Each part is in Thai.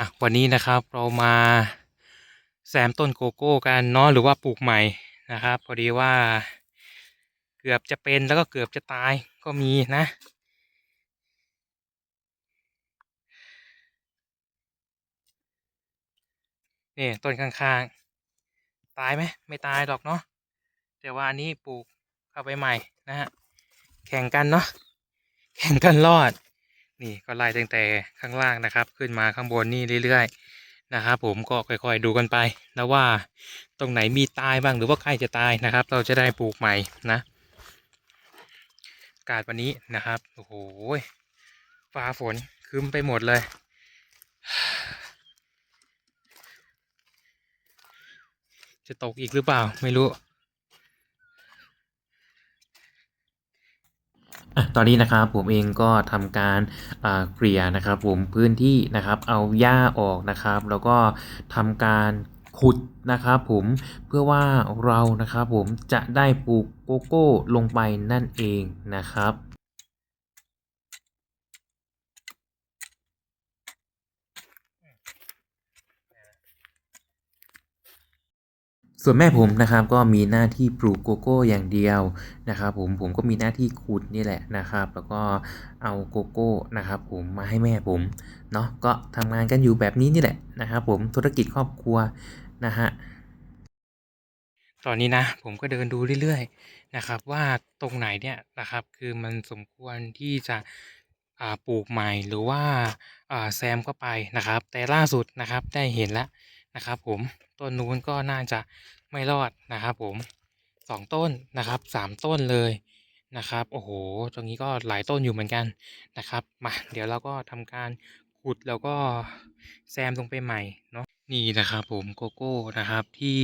อะวันนี้นะครับเรามาแซมต้นโกโก้กันเนาะหรือว่าปลูกใหม่นะครับ พอดีว่า เกือบจะเป็นแล้วก็เกือบจะตายก็มีนะ นี่ต้นข้างๆ ตายไหมไม่ตายหรอกเนาะแต่ว่าอันนี้ปลูกเข้าไปใหม่นะฮะแข่งกันเนาะแข่งกันรอด นี่ก็ไล่ตั้งแต่ข้างล่างนะครับ ขึ้นมาข้างบนนี่เรื่อยๆนะครับผมก็ค่อยๆดูกันไปนะว่าตรงไหนมีตายบ้างหรือว่าใกล้จะตายนะครับ เราจะได้ปลูกใหม่นะกาศวันนี้นะครับโอ้โหฟ้าฝนครึ้มไปหมดเลย จะตกอีกหรือเปล่าไม่รู้ อะ ตอนนี้นะครับผมเองก็ทำการเกลี่ยนะครับผมพื้นที่นะครับเอาหญ้าออกนะครับ แล้วก็ทำการขุดนะครับผมเพื่อว่าเรานะครับผมจะได้ปลูกโกโก้ลงไปนั่นเองนะครับ ส่วนแม่ผมนะครับก็มีหน้าที่ปลูกโกโก้อย่างเดียวนะครับผมผมก็มีหน้าที่ขุดนี่แหละนะครับ แล้วก็เอาโกโก้นะครับผมมาให้แม่ผมเนาะก็ทำงานกันอยู่แบบนี้นี่แหละนะครับผมธุรกิจครอบครัวนะฮะตอนนี้นะผมก็เดินดูเรื่อยๆนะครับว่าตรงไหนเนี่ยนะครับคือมันสมควรที่จะปลูกใหม่หรือว่าอ่าแซมเข้าไปนะครับ แต่ล่าสุดนะครับได้เห็นแล้ว นะครับ ผมต้นนู้นก็น่าจะไม่รอดนะครับ ผมสองต้นนะครับสามต้นเลยนะครับ โอ้โห ตรงนี้ก็หลายต้นอยู่เหมือนกันนะครับมาเดี๋ยวเราก็ทำการขุดแล้วก็แซมลงไปใหม่เนาะนี่นะครับ ผมโกโก้นะครับที่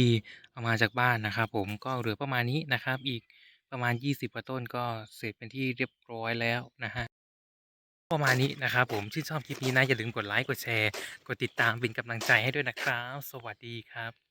เอามาจากบ้านนะครับ ผมก็เหลือประมาณนี้นะครับ อีกประมาณ 20กว่าต้นก็เสร็จเป็นที่เรียบร้อยแล้วนะฮะ ประมาณนี้นะครับผมชื่นชอบคลิปนี้นะอย่าลืมกดไลค์กดแชร์ กดติดตามเป็นกำลังใจให้ด้วยนะครับ สวัสดีครับ